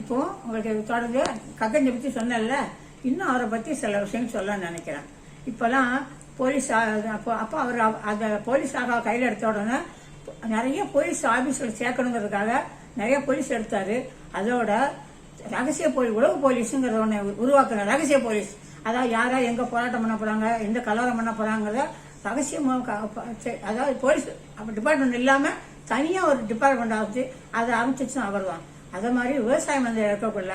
இப்போ உங்களுக்கு தொடர்ந்து கக்கஞ்சை பற்றி சொன்னேன்ல இன்னும் அவரை பற்றி சில விஷயம் சொல்ல நினைக்கிறேன். இப்போலாம் போலீஸ் அப்போ அப்போ அவர் அதை அந்த போலீஸ் ஆகா கையில் எடுத்த உடனே நிறைய போலீஸ் ஆஃபீஸில் சேர்க்கணுங்கிறதுக்காக நிறைய போலீஸ் எடுத்தார். அதோட ரகசிய போலீஸ் உளவு போலீஸுங்கிறத ஒன்று உருவாக்குற ரகசிய போலீஸ். அதாவது யாரா எங்கே போராட்டம் பண்ண போகிறாங்க எந்த கலவரம் பண்ண போகிறாங்கிறத ரகசியமாக அதாவது போலீஸ் அப்போ டிபார்ட்மெண்ட் இல்லாமல் தனியாக ஒரு டிபார்ட்மெண்ட் ஆகுது அதை அமைச்சிச்சும் அவர் தான். அதே மாதிரி விவசாயம் வந்து இருக்கக்குள்ள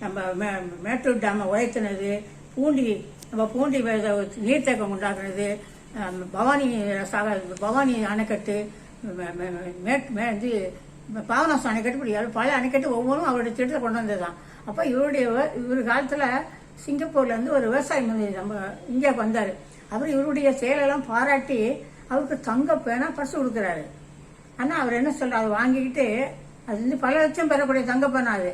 நம்ம மே- மேட்டூர் டேமை உயர்த்தினது பூண்டி நம்ம பூண்டி நீர்த்தேக்கம் உண்டாக்குனது பவானி சாக பவானி அணைக்கட்டு மேட் மே- இது பாவனாசம் அணைக்கட்டு இப்படி பல அணைக்கட்டு ஒவ்வொன்றும் அவருடைய திட்டத்தை கொண்டு வந்தது தான் அப்போ இவருடைய இவர் காலத்தில் சிங்கப்பூர்லேருந்து ஒரு விவசாய மந்திரி நம்ம இந்தியாவுக்கு வந்தார். அவர் இவருடைய செயலெல்லாம் பாராட்டி அவருக்கு தங்க பேனா பர்ஸ் கொடுக்குறாரு. ஆனால் அவர் என்ன சொல்றாரு? வாங்கிக்கிட்டு அது வந்து பல லட்சம் பெறக்கூடிய தங்க அது.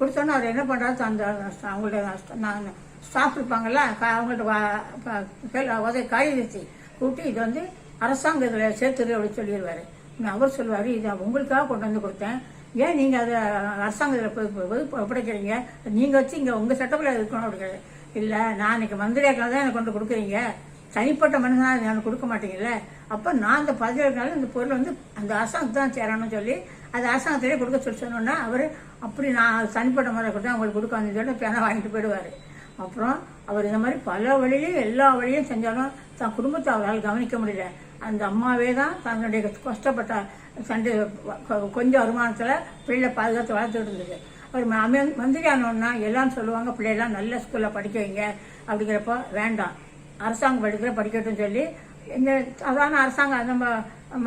கொடுத்தோன்னே அவர் என்ன பண்ணுறாரு அந்த அவங்கள்ட்ட நான் ஸ்டாஃப் இருப்பாங்கல்ல அவங்கள்ட்ட வா- உதவி காரியதர்சி கூப்பிட்டு இது வந்து அரசாங்கத்தில் சேர்த்துரு அப்படின்னு சொல்லிடுவார் அவர் சொல்லுவார் இதை உங்களுக்காக கொண்டு வந்து கொடுத்தேன். ஏன் நீங்கள் அதை அரசாங்கத்தில் ஒப்படைக்கிறீங்க? நீங்கள் வச்சு இங்கே உங்கள் செட்டப்ல இருக்கணும் அப்படிங்கிறது இல்லை நான் இன்னைக்கு மந்திரியாக்காக தான் எனக்கு கொண்டு கொடுக்குறீங்க. தனிப்பட்ட மனுஷனாக எனக்கு கொடுக்க மாட்டீங்கல்ல? அப்போ நான் அந்த பதவி இருக்கனால இந்த பொருள் வந்து அந்த அரசாங்கத்து தான் சேரணும்னு சொல்லி அது அரசாங்கத்திலே கொடுக்க சொல்லி சொன்னோன்னா அவர் அப்படி நான் தனிப்பட்ட முறை கொடுத்தா அவங்களுக்கு கொடுக்க சொல்லி பேனை வாங்கிட்டு போயிடுவாரு. அப்புறம் அவர் இந்த மாதிரி பல வழியிலையும் எல்லா வழியும் செஞ்சாலும் தன் குடும்பத்தை அவரால் கவனிக்க முடியல. அந்த அம்மாவே தான் தன்னுடைய கஷ்டப்பட்ட சண்டை கொஞ்சம் வருமானத்தில் பிள்ளை பாதுகாத்து வளர்த்துட்டு இருந்தது. அவர் ம- மந்திரி ஆனோன்னா எல்லாம் சொல்லுவாங்க பிள்ளையெல்லாம் நல்ல ஸ்கூலில் படிக்க வைங்க அப்படிங்கிறப்போ வேண்டாம். அரசாங்கம் படிக்கிற படிக்கட்டும் சொல்லி இந்த சாதாரண அரசாங்கம் நம்ம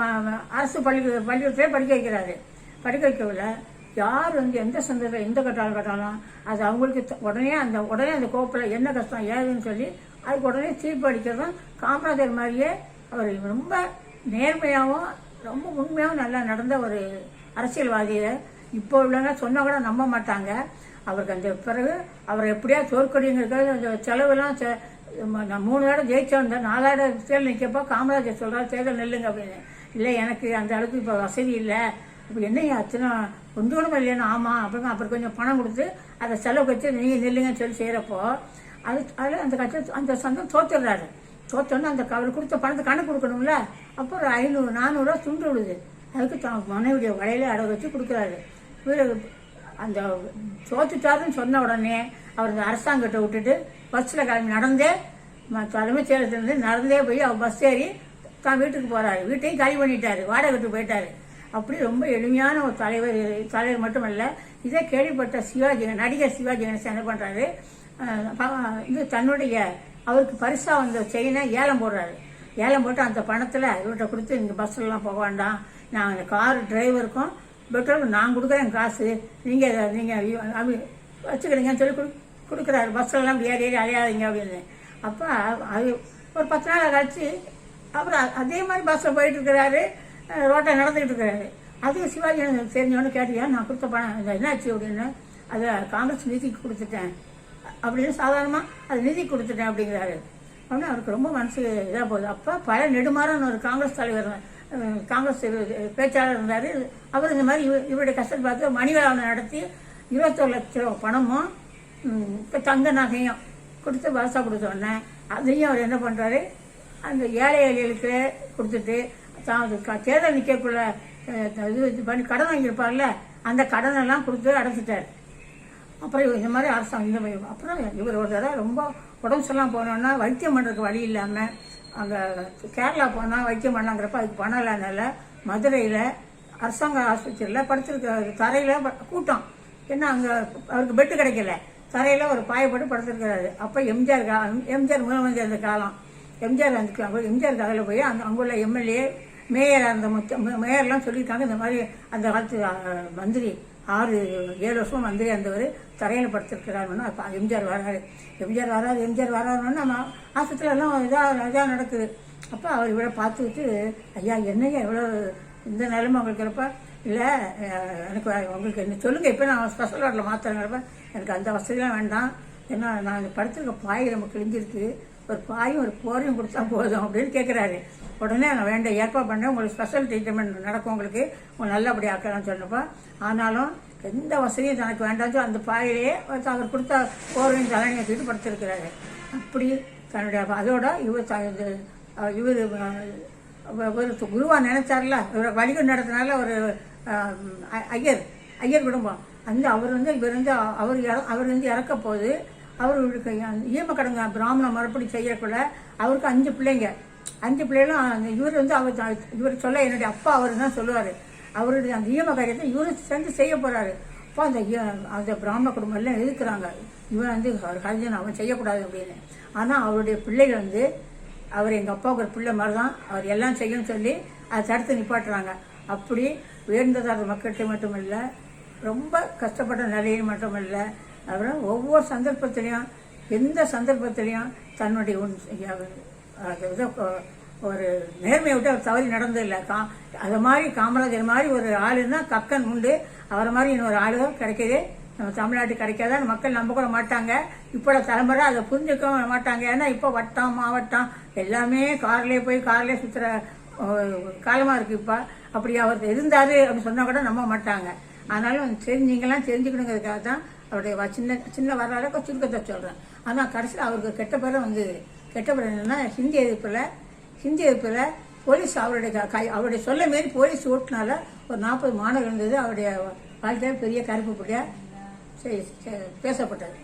ம- ம- அரசு பள்ளி பள்ளிக்கூடத்திலே படிக்க வைக்கிறாரு. படிக்க வைக்கவில்லை. யார் வந்து எந்த சந்தர்ப்பம் எந்த கட்டாலும் கட்டாலும் அது அவங்களுக்கு உடனே அந்த உடனே அந்த கோப்பில் என்ன கஷ்டம் ஏதுன்னு சொல்லி அதுக்கு உடனே தீர்ப்பு அடிக்கிறதும் காமராஜர் மாதிரியே அவர் ரொம்ப நேர்மையாகவும் ரொம்ப உண்மையாகவும் நல்லா நடந்த ஒரு அரசியல்வாதியை இப்போ உள்ளவங்க சொன்ன கூட நம்ப மாட்டாங்க. அவருக்கு அந்த பிறகு அவர் எப்படியா தோற்கடிங்கிறது அந்த செலவெல்லாம் நான் மூணு தடவை ஜெயிச்சோம் நாலாயிரம் தேர்தல் நிற்கப்போ காமராஜர் சொல்கிறார் தேர்தல் நெல்லுங்க அப்படின்னு. இல்லை எனக்கு அந்த அளவுக்கு இப்போ வசதி இல்லை. இப்போ என்னையா அத்தனை கொஞ்சம் கூட இல்லைன்னு ஆமாம் அப்படின்னு அப்புறம் கொஞ்சம் பணம் கொடுத்து அதை செலவு வச்சு நீங்கள் நில்லுங்கன்னு சொல்லி செய்கிறப்போ அது அதில் அந்த கட்சி அந்த சந்தம் தோத்துடுறாரு. தோத்தோன்னு அந்த அவர் கொடுத்த பணத்தை கணக்கு கொடுக்கணும்ல. அப்போ ஒரு ஐநூறு நானூறுரூவா துண்டு விடுது அதுக்கு தான் மனைவிடைய வலையில அடகு வச்சு கொடுக்குறாரு. அந்த தோத்துட்டாருன்னு சொன்ன உடனே அவர் இந்த அரசாங்கத்தை விட்டுட்டு பஸ்ஸில் கிளம்பி நடந்தே தலைமைச் செயலத்திலிருந்து நடந்தே போய் அவர் பஸ் ஏறி தான் வீட்டுக்கு போகிறாரு வீட்டையும் காலி பண்ணிட்டாரு. வாடகை வீட்டுக்கு போயிட்டாரு. அப்படி ரொம்ப எளிமையான ஒரு தலைவர் தலைவர் மட்டுமல்ல இதை கேள்விப்பட்ட சிவாஜி நடிகர் சிவாஜி கணேசன் என்ன பண்ணுறாரு இது தன்னுடைய அவருக்கு பரிசாக வந்த செயினை ஏலம் போடுறாரு. ஏலம் போட்டு அந்த பணத்தில் இவர்கிட்ட கொடுத்து இந்த பஸ்லலாம் போக வேண்டாம். நான் அந்த கார் டிரைவருக்கும் பெட்ரோல் நான் கொடுக்குறேன் காசு. நீங்கள் நீங்கள் அப்படி வச்சுக்கிறீங்கன்னு சொல்லி கொடு- கொடுக்குறாரு. பஸ்ஸெல்லாம் ஏறி ஏறி அழையாதீங்க அப்படின்னு. அப்போ அது ஒரு பத்து நாள் கழிச்சு அப்புறம் அதே மாதிரி பஸ்ஸில் போயிட்டு இருக்கிறாரு. ரோட்டை நடந்துக்கிட்டு இருக்கிறாரு. அது சிவாஜி கணேசன் தெரிஞ்சவொன்னு கேட்டியா? நான் கொடுத்த பணம். என்னாச்சு அப்படின்னு? அதை காங்கிரஸ் நிதிக்கு கொடுத்துட்டேன். அப்படின்னு சாதாரணமாக அது நிதி கொடுத்துட்டேன் அப்படிங்கிறாரு. அப்படின்னு அவருக்கு ரொம்ப மனசு இதாக போகுது. அப்போ பல நெடுமாறன் ஒரு காங்கிரஸ் தலைவர். காங்கிரஸ் பேச்சாளர் இருந்தார். அவர் இந்த மாதிரி இவருடைய கஷ்டத்தை பார்த்து மணிவேலாவனை நடத்தி இருபத்தொரு லட்சம் பணமும் இப்போ தங்க நகையும் கொடுத்து பரிசா கொடுத்த உடனே அதையும் அவர் என்ன பண்ணுறாரு அந்த ஏழை ஏழைகளுக்கு கொடுத்துட்டு தான் அது க- தேர்தல் நிற்கக்குள்ள இது இது பண்ணி கடன் வாங்கியிருப்பார்ல அந்த கடனெல்லாம் கொடுத்து அடைச்சிட்டார். அப்புறம் இவர் இந்த மாதிரி அரசாங்கம் இந்த அப்புறம் இவர் ஒரு தடவை ரொம்ப உடம்பு சரியில்லாம போனோன்னா வைத்தியம் பண்ணுறதுக்கு வழி இல்லாமல் அங்கே கேரளா போனால் வைத்தியம் பண்ணாங்கிறப்ப அதுக்கு பணம் இல்லாதனால மதுரையில் அரசாங்க ஆஸ்பத்திரியில் படுத்திருக்க தரையில் கூட்டம். என்ன அங்கே அவருக்கு பெட்டு கிடைக்கல. தரையில் ஒரு பாயப்பட்டு படுத்திருக்கிறாரு. அப்போ எம்ஜிஆர் கா எம்ஜிஆர் முதலமைச்சர் இருந்த காலம். எம்ஜிஆர் வந்து எம்ஜிஆர் கதையில் போய் அந்த அங்குள்ள எம்எல்ஏ மேயர் அந்த மேயர்லாம் சொல்லியிருக்காங்க இந்த மாதிரி அந்த காலத்து மந்திரி. ஆறு ஏழு வருஷமும் மந்திரி இருந்தவர் தரையில் படுத்திருக்கிறாருன்னு அப்போ எம்ஜிஆர் வராரு. எம்ஜிஆர் வராரு எம்ஜிஆர் வராருன்னு நம்ம ஆஸ்பத்திரியில எல்லாம் இதாக இதாக நடக்குது. அப்போ அவர் இவ்வளோ பார்த்துக்கிட்டு ஐயா என்னையா எவ்வளோ இந்த நிலைமை உங்களுக்கு இருப்பா இல்லை எனக்கு உங்களுக்கு என்ன சொல்லுங்கள் இப்போ நான் ஸ்பெஷல் வார்டில் மாற்றுறேங்கிறப்ப எனக்கு அந்த வசதியெலாம் வேண்டாம். ஏன்னா நான் படுத்திருக்க பாய் நம்ம கிழிஞ்சிருக்கு. ஒரு பாயும் ஒரு போரையும் கொடுத்தா போதும் அப்படின்னு கேட்குறாரு உடனே நான் வேண்டாம் ஏற்பாடு பண்ணேன் உங்களுக்கு ஸ்பெஷல் ட்ரீட்மெண்ட் நடக்கும் உங்களுக்கு. உங்களுக்கு நல்லபடி ஆக்கலாம்னு சொன்னப்போ ஆனாலும் எந்த வசதியும் தனக்கு வேண்டாம் அந்த பாயிலேயே அவர் கொடுத்த போர்வையும் தலைமையை தூக்கி படுத்திருக்கிறாரு. அப்படி தன்னுடைய அதோட இவர் இவர் ஒரு குருவாக நினைச்சார்ல இவரை வணிகம் நடத்தினால ஒரு ஐயர் ஐயர் குடும்பம். அந்த அவர் வந்து இவர் வந்து அவர் இற- அவர் வந்து இறக்க போகுது அவருக்கு ஈமக்கடங்க பிராமணம் மறுபடி செய்யக்குள்ள அவருக்கு அஞ்சு பிள்ளைங்க. அஞ்சு பிள்ளைகளும் அந்த இவர் வந்து அவர் இவர் சொல்ல என்னுடைய அப்பா அவர் தான் சொல்லுவார். அவருடைய அந்த ஈம காரியத்தை இவரு சேர்ந்து செய்ய போகிறாரு அப்போ அந்த அந்த பிராமண குடும்பம் எல்லாம் எதிர்க்கிறாங்க. இவன் வந்து அவர் ஹரிஜன் அவன் செய்யக்கூடாது அப்படின்னு. ஆனால் அவருடைய பிள்ளைகள் வந்து அவர் எங்கள் அப்பாவுக்கு ஒரு பிள்ளை மாதிரி தான் அவர் எல்லாம் செய்யணும்னு சொல்லி அதை தடுத்து நிப்பாட்டுறாங்க. அப்படி உயர்ந்ததார மக்கள்கிட்ட மட்டும் இல்லை ரொம்ப கஷ்டப்பட்ட நிலையில் மட்டும் இல்லை அப்புறம் ஒவ்வொரு சந்தர்ப்பத்திலையும் எந்த சந்தர்ப்பத்திலையும் தன்னுடைய உன் அது ஒரு நேர்மையை விட்டு அவர் தவறி நடந்ததில்லை கா அது மாதிரி காமராஜர் மாதிரி ஒரு ஆளுன்னா கக்கன் உண்டு. அவரை மாதிரி இன்னொரு ஆளு கிடைக்கவே நம்ம தமிழ்நாட்டு கிடைக்காதான் மக்கள் நம்ப கூட மாட்டாங்க. இப்போ தலைமுறை அதை புரிஞ்சுக்க மாட்டாங்க. ஏன்னா இப்போ வட்டம் மாவட்டம் எல்லாமே கார்லேயே போய் கார்லேயே சுற்றுற காலமாக இருக்குது இப்போ. அப்படி அவர் இருந்தார் அப்படின்னு சொன்னால் கூட நம்ப மாட்டாங்க. ஆனாலும் சரி நீங்களாம் தெரிஞ்சுக்கணுங்கிறதுக்காக தான் அவருடைய சின்ன சின்ன வரலாறு சுருக்கத்தை சொல்கிறேன் ஆனால் கடைசியில் அவருக்கு கெட்ட பேரும் வந்து கெட்ட பேர் என்னென்னா ஹிந்தி எதிர்ப்பில் ஹிந்தி எதிர்ப்பில் போலீஸ் அவருடைய க- கை அவருடைய சொல்ல மாரி போலீஸ் ஓட்டுனால ஒரு நாற்பது மாணவர் இருந்தது. அவருடைய வாழ்க்கையில் பெரிய கருப்பு புள்ளியாக பேசப்பட்டது.